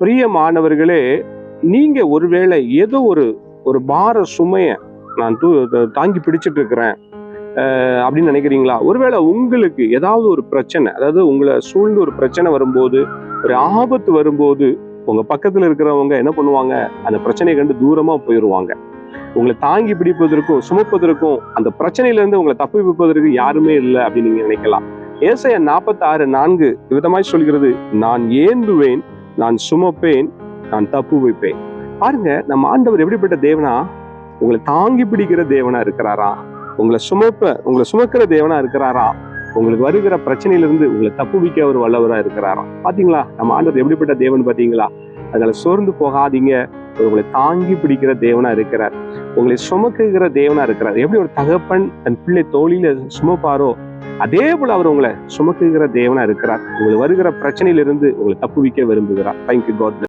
பிரியமானவர்களே நீங்க ஒருவேளை ஏதோ ஒரு ஒரு பார சுமைய நான் தூ த- தாங்கி பிடிச்சிட்டு இருக்கிறேன் அப்படின்னு நினைக்கிறீங்களா? ஒருவேளை உங்களுக்கு ஏதாவது ஒரு பிரச்சனை அதாவது உங்களை சூழ்ந்து ஒரு பிரச்சனை வரும்போது ஒரு ஆபத்து வரும்போது உங்க பக்கத்துல இருக்கிறவங்க என்ன பண்ணுவாங்க? அந்த பிரச்சனையை கண்டு தூரமா போயிடுவாங்க உங்களை தாங்கி பிடிப்பதற்கும் சுமப்பதற்கும் அந்த பிரச்சனையில இருந்து உங்களை தப்பி வைப்பதற்கு யாருமே இல்லை அப்படின்னு நீங்க நினைக்கலாம். ஏசைய நாற்பத்தி ஆறு நான்கு விதமாய் சொல்கிறது நான் ஏந்துவேன் நான் சுமப்பேன் நான் தப்பு வைப்பேன். பாருங்க நம்ம ஆண்டவர் எப்படிப்பட்ட தேவனா? உங்களை தாங்கி பிடிக்கிற தேவனா இருக்கிறாரா? உங்களை சுமப்ப உங்களை சுமக்கிற தேவனா இருக்கிறாரா? உங்களுக்கு வருகிற பிரச்சனையிலிருந்து உங்களை தப்பு வைக்க அவர் வல்லவரா இருக்கிறாரா? பாத்தீங்களா? நம்ம ஆண்டவர் எப்படிப்பட்ட தேவன் பாத்தீங்களா? அதனால சோர்ந்து போகாதீங்க. உங்களை தாங்கி பிடிக்கிற தேவனா இருக்கிறார். உங்களை சுமக்குகிற தேவனா இருக்கிறார். எப்படி ஒரு தகப்பன் தன் பிள்ளை தோழியில சுமப்பாரோ அதே போல அவர் உங்களை சுமக்குகிற தேவனா இருக்கிறார். உங்களுக்கு வருகிற பிரச்சனையிலிருந்து உங்களை தப்புவிக்க விரும்புகிறார். Thank you God